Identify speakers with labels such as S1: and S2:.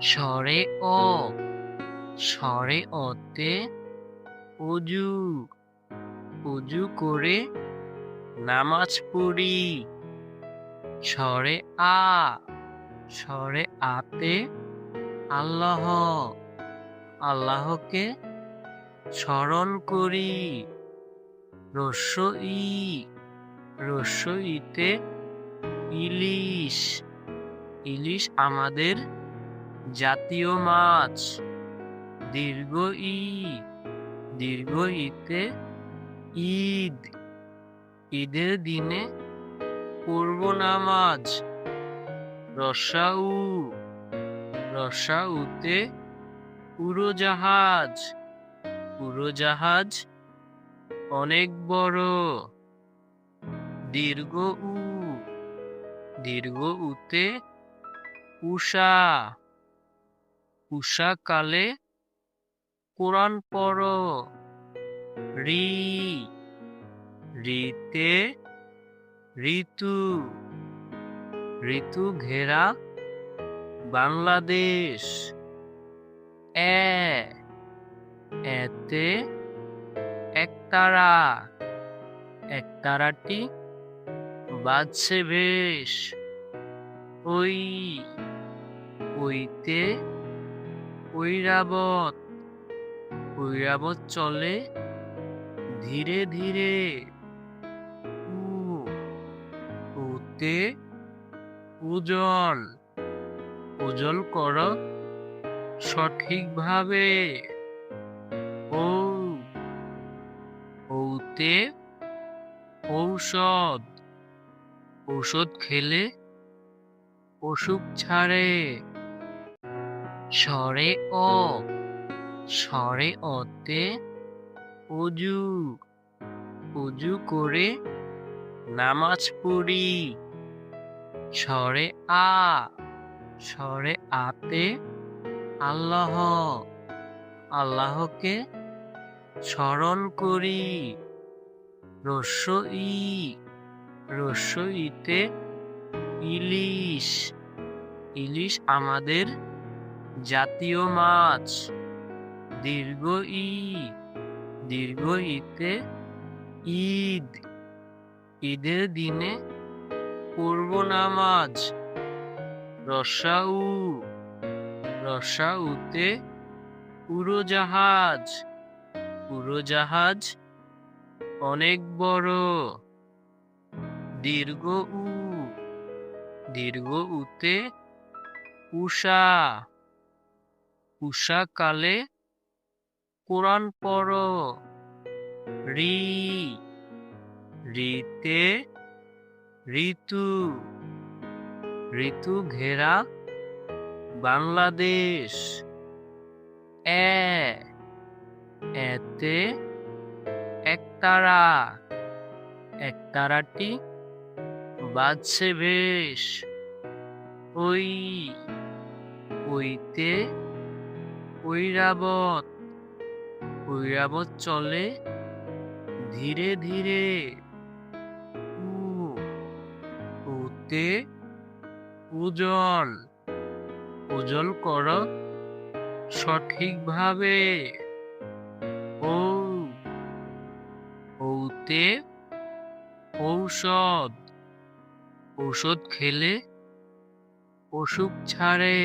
S1: স্বরে অ। সরে অতে অজু অজু করে নামাজ পড়ি। সরে আ। সরে আতে আল্লাহ। আল্লাহকে স্মরণ করি। রস্য ই রস্য ইতে ইলিশ। ইলিশ আমাদের জাতীয় মাছ। দীর্ঘ ই দীর্ঘ ইতে ঈদ। ঈদের দিনে পূর্ব নামাজ রসাউ। রসাউতে উড়োজাহাজ। উড়োজাহাজ অনেক বড়। দীর্ঘ উ। দীর্ঘ উতে উষা উষাকালে কোরআন পড়। রি। রিতে ঋতু। ঋতু ঘেরা বাংলাদেশ। এ। এতে একতারা। একতারাটি বাজছে বেশ। ওই। ওইতে ঐরাবত ঐরাবত চলে ধীরে ধীরে উতে ওজন ওজন কর সঠিকভাবে ও ঔতে ঔষধ। ঔষধ খেলে অসুখ ছাড়ে স্বরে অ। স্বরে অতে অজু অজু করে নামাজ পড়ি। স্বরে আ। স্বরে আতে আল্লাহ। আল্লাহকে স্মরণ করি। রস্য ই রস্য ইতে ইলিশ। ইলিশ আমাদের জাতীয় মাছ। দীর্ঘ ই দীর্ঘ ইতে ঈদ। ঈদের দিনে পূর্ব নামাজ। রসাউ। রসাউতে উড়োজাহাজ। উড়োজাহাজ অনেক বড়। দীর্ঘ উ। দীর্ঘ উতে উষা উষাকালে কোরআন পড়। রি। রিতে ঋতু। ঋতু ঘেরা বাংলাদেশ। এ। এতে একতারা। একতারাটি বাজছে বেশ। ওই। ওইতে ঐরাবত ঐরাবত চলে ধীরে ধীরে উতে ওজন ওজন কর সঠিকভাবে ও ঔতে ঔষধ। ঔষধ খেলে অসুখ ছাড়ে